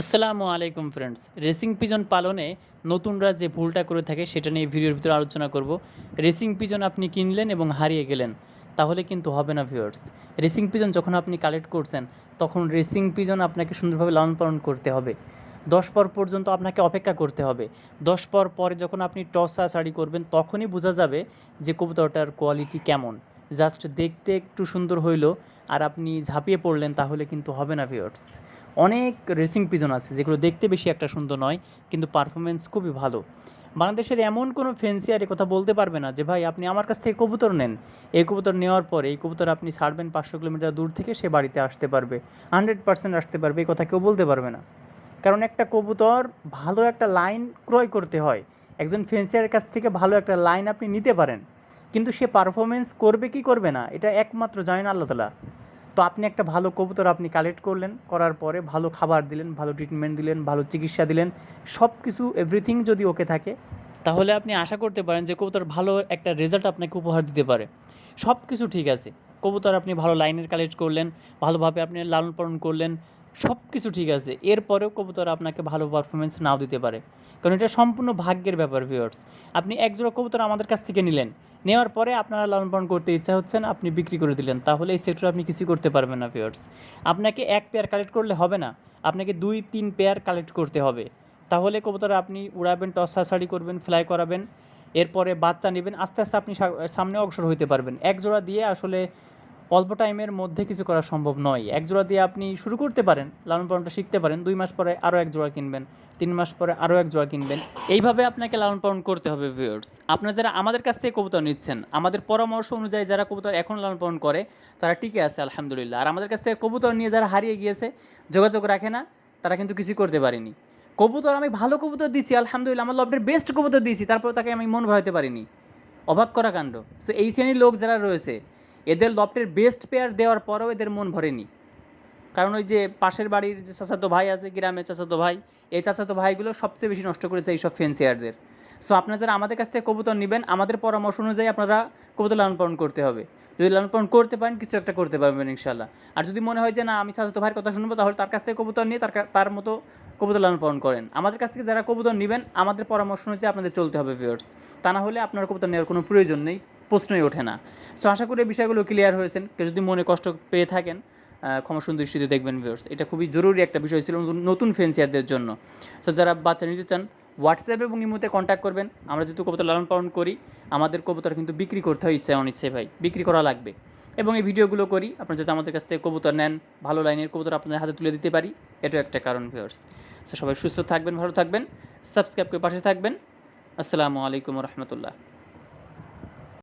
আসসালামু আলাইকুম friends racing pigeon পালনে নতুনরা যে ভুলটা করে থাকে সেটা নিয়ে ভিডিওর ভিতরে আলোচনা করব। রেসিং পিজন আপনি কিনলেন এবং হারিয়ে গেলেন, তাহলে কিন্তু হবে না ভিউয়ার্স রেসিং পিজন যখন আপনি কালেক্ট করছেন, তখন রেসিং পিজন আপনাকে সুন্দরভাবে লালন পালন করতে হবে। দশ পর পর্যন্ত আপনাকে অপেক্ষা করতে হবে। দশ পর পরে যখন আপনি টসা শাড়ি করবেন, তখনই বোঝা যাবে যে কবুতরটার কোয়ালিটি কেমন। জাস্ট দেখতে একটু সুন্দর হইল, আর আপনি ঝাঁপিয়ে পড়লেন, তাহলে কিন্তু হবে না ভিউয়ার্স অনেক রেসিং পিজন আছে, যেগুলো দেখতে বেশি একটা সুন্দর নয়, কিন্তু পারফরমেন্স খুবই ভালো। বাংলাদেশের এমন কোনো ফেন্সিয়ারে কথা বলতে পারবে না যে, ভাই, আপনি আমার কাছ থেকে কবুতর নেন। এই কবুতর নেওয়ার পরে, এই কবুতর আপনি ছাড়বেন পাঁচশো কিলোমিটার দূর থেকে সে বাড়িতে আসতে পারবে। হান্ড্রেড পার্সেন্ট আসতে পারবে, এই কথা কেউ বলতে পারবে না। কারণ একটা কবুতর ভালো একটা লাইন ক্রয় করতে হয়। একজন ফেন্সিয়ারের কাছ থেকে ভালো একটা লাইন আপনি নিতে পারেন। কিন্তু সে পারফরমেন্স করবে কি করবে না, এটা একমাত্র জানেন আল্লাহ তালা তো আপনি একটা ভালো কবুতর আপনি কালেক্ট করলেন, করার পরে ভালো খাবার দিলেন, ভালো ট্রিটমেন্ট দিলেন, ভালো চিকিৎসা দিলেন সব কিছু এভরিথিং যদি ওকে থাকে, তাহলে আপনি আশা করতে পারেন যে কবুতর ভালো একটা রেজাল্ট আপনাকে উপহার দিতে পারে। সব কিছু ঠিক আছে। কবুতর আপনি ভালো লাইনের কালেক্ট করলেন, ভালোভাবে আপনি লালন পালন করলেন সব কিছু ঠিক আছে। এরপরেও কবুতর আপনাকে ভালো পারফরমেন্স নাও দিতে পারে। কারণ এটা সম্পূর্ণ ভাগ্যের ব্যাপার ভিউয়ার্স আপনি একজোড়া কবুতর আমাদের কাছ থেকে নিলেন। নেওয়ার পরে আপনারা লালন পালন করতে ইচ্ছা হচ্ছে না, আপনি বিক্রি করে দিলেন। তাহলে এই সেক্টরে আপনি কিছু করতে পারবেন না ভিউয়ার্স আপনাকে এক পেয়ার কালেক্ট করলে হবে না। আপনাকে দুই, তিন পেয়ার কালেক্ট করতে হবে। তাহলে কবুতর আপনি উড়াবেন টস ছাড়ি করবেন ফ্লাই করাবেন। এরপরে বাচ্চা নেবেন। আস্তে আস্তে আপনি সামনে অগ্রসর হইতে পারবেন। এক জোড়া দিয়ে আসলে অল্প টাইমের মধ্যে কিছু করা সম্ভব নয়। এক জোড়া দিয়ে আপনি শুরু করতে পারেন, লালন পালনটা শিখতে পারেন, দুই মাস পরে আরও এক জোড়া কিনবেন, তিন মাস পরে আরও এক জোড়া কিনবেন। এইভাবে আপনাকে লালন পালন করতে হবে ভিউয়ার্স আপনারা যারা আমাদের কাছ থেকে কবুতর নিচ্ছেন, আমাদের পরামর্শ অনুযায়ী যারা কবুতর এখন লালন পালন করে, তারা টিকে আছে, আলহামদুলিল্লাহ। আর আমাদের কাছ থেকে কবুতর নিয়ে যারা হারিয়ে গিয়েছে, যোগাযোগ রাখে না, তারা কিন্তু কিছু করতে পারেনি। কবুতর আমি ভালো কবুতর দিয়েছি আলহামদুলিল্লাহ, আমার লবটের বেস্ট কবুতর দিয়েছি তারপর তাকে আমি মন ভরাতে পারিনি। অবাক করা কাণ্ড। সো এই শ্রেণির লোক যারা রয়েছে এদের লফটের বেস্ট পেয়ার দেওয়ার পরেও এদের মন ভরেনি। কারণ ওই যে পাশের বাড়ির যে চাচাতো ভাই আছে, গ্রামের চাচাতো ভাই, এই চাচাতো ভাইগুলো সবচেয়ে বেশি নষ্ট করেছে এইসব ফেন্সিয়ারদের সো আপনারা যারা আমাদের কাছ থেকে কবুতর নেবেন, আমাদের পরামর্শ অনুযায়ী আপনারা কবুতর লালন পালন করতে হবে। যদি লালন পালন করতে পারেন, কিছু একটা করতে পারবেন ইনশাল্লাহ আর যদি মনে হয় যে না, আমি চাচাতো ভাইয়ের কথা শুনব, তাহলে তার কাছ থেকে কবুতর নিয়ে তার তার মতো কবুতর লালন পালন করেন। আমাদের কাছ থেকে যারা কবুতর নেবেন, আমাদের পরামর্শ অনুযায়ী আপনাদের চলতে হবে ভিউয়ার্স তা না হলে আপনার কবুতর নেওয়ার কোনো প্রয়োজন নেই। প্রশ্নই ওঠে না। সো আশা করি বিষয়গুলো ক্লিয়ার হয়েছেন কেউ যদি মনে কষ্ট পেয়ে থাকেন আহ, ক্ষমা সুন্দর দৃষ্টিতে দেখবেন ভিউয়ার্স এটা খুবই জরুরি একটা বিষয় ছিল নতুন- ফেন্সিয়ারদের জন্য। সো যারা বাচ্চা নিতে চান হোয়াটসঅ্যাপ এবং ইমোতে কন্ট্যাক্ট করবেন। আমরা যেহেতু কবুতর লালন পালন করি আমাদের কবুতর কিন্তু বিক্রি করতে হয় ইচ্ছায় অনিচ্ছায় ভাই বিক্রি করা লাগবে। এবং এই ভিডিওগুলো করি আপনারা যাতে আমাদের কাছ থেকে কবুতর নেন ভালো লাইনের কবুতর আপনাদের হাতে তুলে দিতে পারি এটাও একটা কারণ ভিউয়ার্স সো সবাই সুস্থ থাকবেন ভালো থাকবেন সাবস্ক্রাইব করে পাশে থাকবেন। আসসালামু আলাইকুম রহমতুল্লাহ।